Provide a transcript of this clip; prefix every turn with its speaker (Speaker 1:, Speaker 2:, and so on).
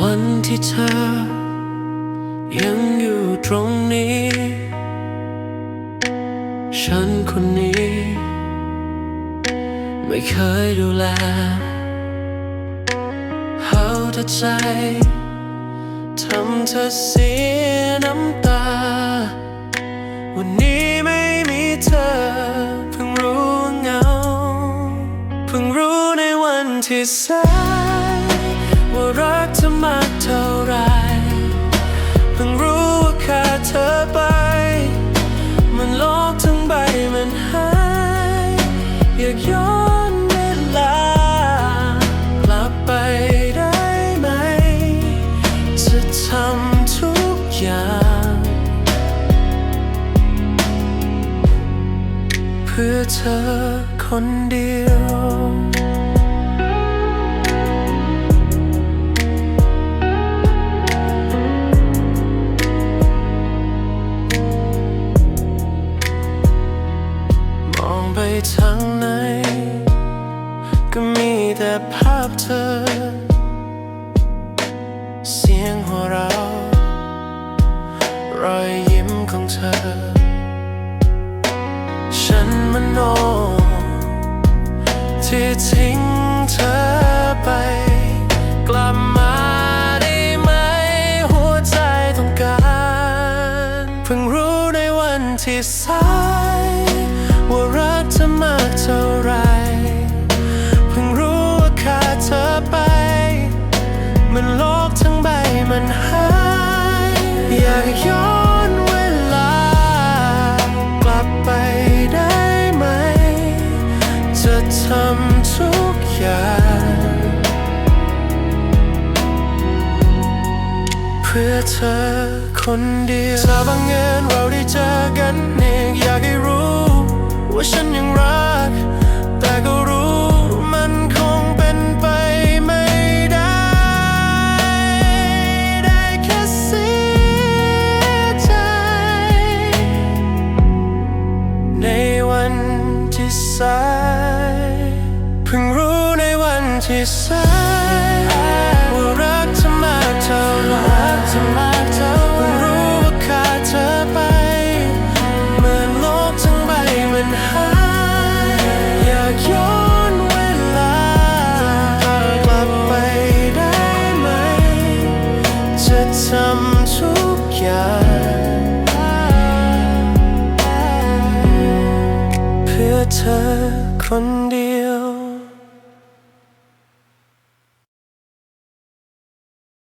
Speaker 1: วันที่เธอ ยังอยู่ตรงนี้ ฉันคนนี้ ไม่เคยดูแลเอาแต่ใจทำเธอเสียน้ำตา วันนี้ไม่มีเธอ เพิ่งรู้เงา เพิ่งรู้ในวันที่ส อย่าง เพื่อเธอคนเดียวมองไปทางไหน ก็มีแต่ภาพเธอ เสียงหัวเรา รอยยิ้มของเธอ ฉันมโน ที่ทิ้งเธอไป กลับมาได้ไหม หัวใจต้องการ เพิ่งรู้ในวันที่สาย ว่ารักเธอมากเท่าไร เพิ่งรู้ว่าขาดเธอไป มันโลกทั้งใบมันหายอยากย้ จะทำทุกอย่าง เพื่อเธอคนเดียวถ้าบังเอิญเราได้เจอกันอีก ที่สายว่ารักเธอมากเท่าไรรักเธอมากเท่าไรรู้ว่าขาดเธอไปเหมือนโลกทั้งใบมันหายอยากย้อนเวลากลับไปได้ไหม จะทำทุกอย่างเพื่อเธอคน